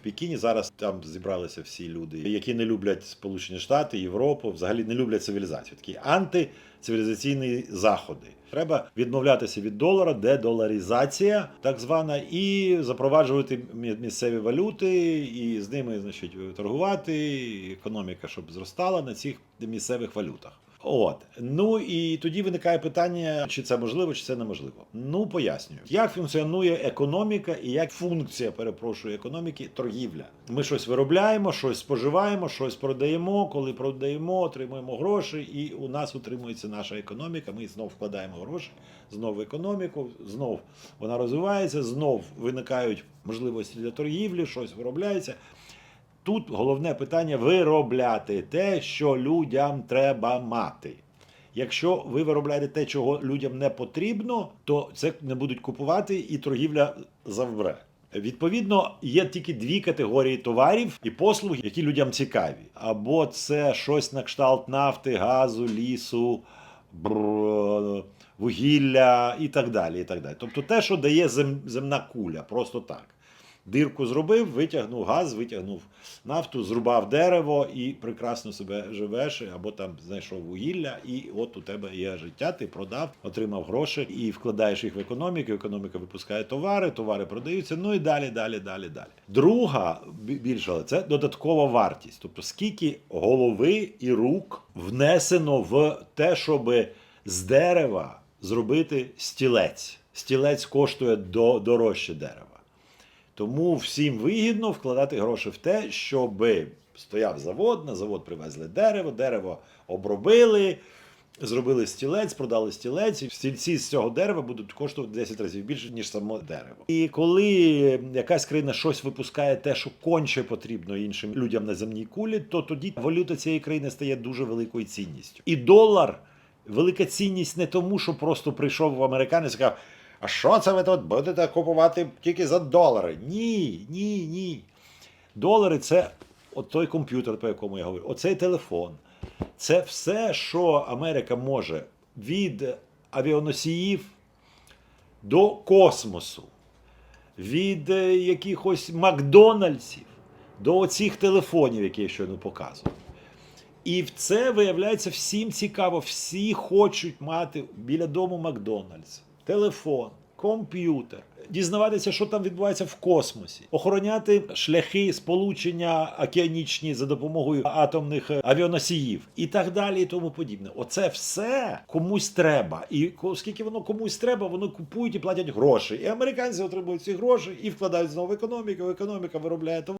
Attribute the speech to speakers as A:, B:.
A: В Пекіні зараз там зібралися всі люди, які не люблять Сполучені Штати, Європу, взагалі не люблять цивілізацію. Такі антицивілізаційні заходи. Треба відмовлятися від долара, дедоларизація, так звана, і запроваджувати місцеві валюти, і з ними, значить, торгувати, і економіка, щоб зростала на цих місцевих валютах. От ну і тоді виникає питання, чи це можливо, чи це неможливо. Ну пояснюю, як функціонує економіка і як функція, перепрошую, економіки торгівля. Ми щось виробляємо, щось споживаємо, щось продаємо. Коли продаємо, отримуємо гроші, і у нас утримується наша економіка. Ми знов вкладаємо гроші, знов економіку, знов вона розвивається, знов виникають можливості для торгівлі, щось виробляється. Тут головне питання виробляти те, що людям треба мати. Якщо ви виробляєте те, чого людям не потрібно, то це не будуть купувати і торгівля завмре. Відповідно, є тільки дві категорії товарів і послуг, які людям цікаві. Або це щось на кшталт нафти, газу, лісу, бр- вугілля і так далі. І так далі. Тобто те, що дає зем- земна куля, просто так. Дирку зробив, витягнув газ, витягнув нафту, зрубав дерево і прекрасно себе живеш, або там знайшов вугілля, і от у тебе є життя, ти продав, отримав гроші і вкладаєш їх в економіку. Економіка випускає товари, товари продаються. Ну і далі, далі, далі, далі. Друга бі- більша це додаткова вартість. Тобто, скільки голови і рук внесено в те, щоб з дерева зробити стілець. Стілець коштує до, дорожче дерева. Тому всім вигідно вкладати гроші в те, щоб стояв завод, на завод привезли дерево, дерево обробили, зробили стілець, продали стілець, і стільці з цього дерева будуть коштувати 10 разів більше, ніж само дерево. І коли якась країна щось випускає те, що конче потрібно іншим людям на земній кулі, то тоді валюта цієї країни стає дуже великою цінністю. І долар велика цінність не тому, що просто прийшов американець і сказав. А що це ви тут будете купувати тільки за долари? Ні, ні, ні. Долари це от той комп'ютер, по якому я говорю, оцей телефон. Це все, що Америка може від авіаносіїв до космосу, від якихось Макдональдсів до оцих телефонів, які я щойно показував. І в це виявляється всім цікаво. Всі хочуть мати біля дому Макдональдс, телефон, комп'ютер, дізнаватися, що там відбувається в космосі, охороняти шляхи сполучення океанічні за допомогою атомних е, авіаносіїв і так далі, і тому подібне. Оце все комусь треба. І оскільки воно комусь треба, вони купують і платять гроші. І американці отримують ці гроші і вкладають знову в економіку. Економіка виробляє товар.